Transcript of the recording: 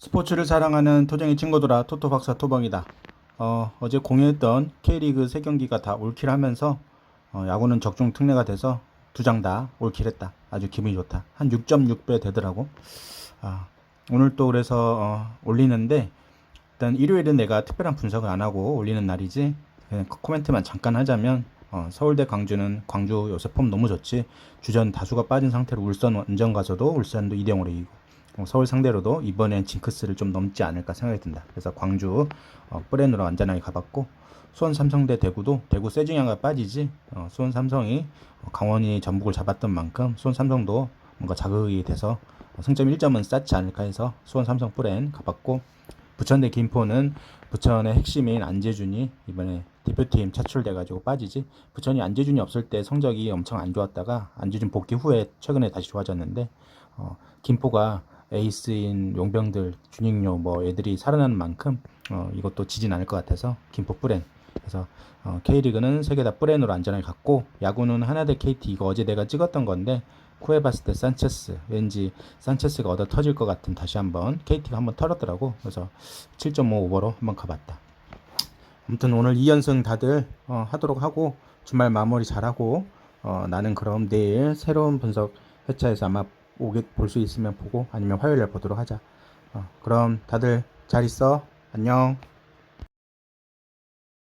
스포츠를 사랑하는 토정이 친구들아 토토 박사 토방이다. 어, 어제 공유했던 K리그 세 경기가 다 올킬하면서 어, 야구는 적중 특례가 돼서 두 장 다 올킬했다. 아주 기분이 좋다. 한 6.6배 되더라고. 아, 오늘 또 그래서 어, 올리는데 일단 일요일은 내가 특별한 분석을 안 하고 올리는 날이지. 그냥 코멘트만 잠깐 하자면 어, 서울대 광주는 광주 요새 폼 너무 좋지. 주전 다수가 빠진 상태로 울산 원정 가서도 울산도 2대 0으로 이기고 어, 서울 상대로도 이번엔 징크스를 좀 넘지 않을까 생각이 든다. 그래서 광주 어, 브랜으로 안전하게 가봤고 수원 삼성 대 대구도 대구 세징야가 빠지지 어, 수원 삼성이 어, 강원이 전북을 잡았던 만큼 수원 삼성도 뭔가 자극이 돼서 어, 승점 1점은 쌓지 않을까 해서 수원 삼성 브랜 가봤고 부천 대 김포는 부천의 핵심인 안재준이 이번에 대표팀 차출돼가지고 빠지지 부천이 안재준이 없을 때 성적이 엄청 안 좋았다가 안재준 복귀 후에 최근에 다시 좋아졌는데 어, 김포가 에이스인 용병들 준익료 뭐 애들이 살아나는 만큼 어, 이것도 지진 않을 것 같아서 김포 뿌렌. 그래서 어, K리그는 세 개 다 뿌렌으로 안전하게 갔고 야구는 하나 대 KT 이거 어제 내가 찍었던 건데 쿠에바스 대 산체스. 왠지 산체스가 얻어 터질 것 같은 다시 한번 KT가 한번 털었더라고. 그래서 7.5 오버로 한번 가봤다. 아무튼 오늘 2연승 다들 어, 하도록 하고 주말 마무리 잘하고 어, 나는 그럼 내일 새로운 분석 회차에서 아마 오게 볼 수 있으면 보고 아니면 화요일에 보도록 하자. 어, 그럼 다들 잘 있어. 안녕.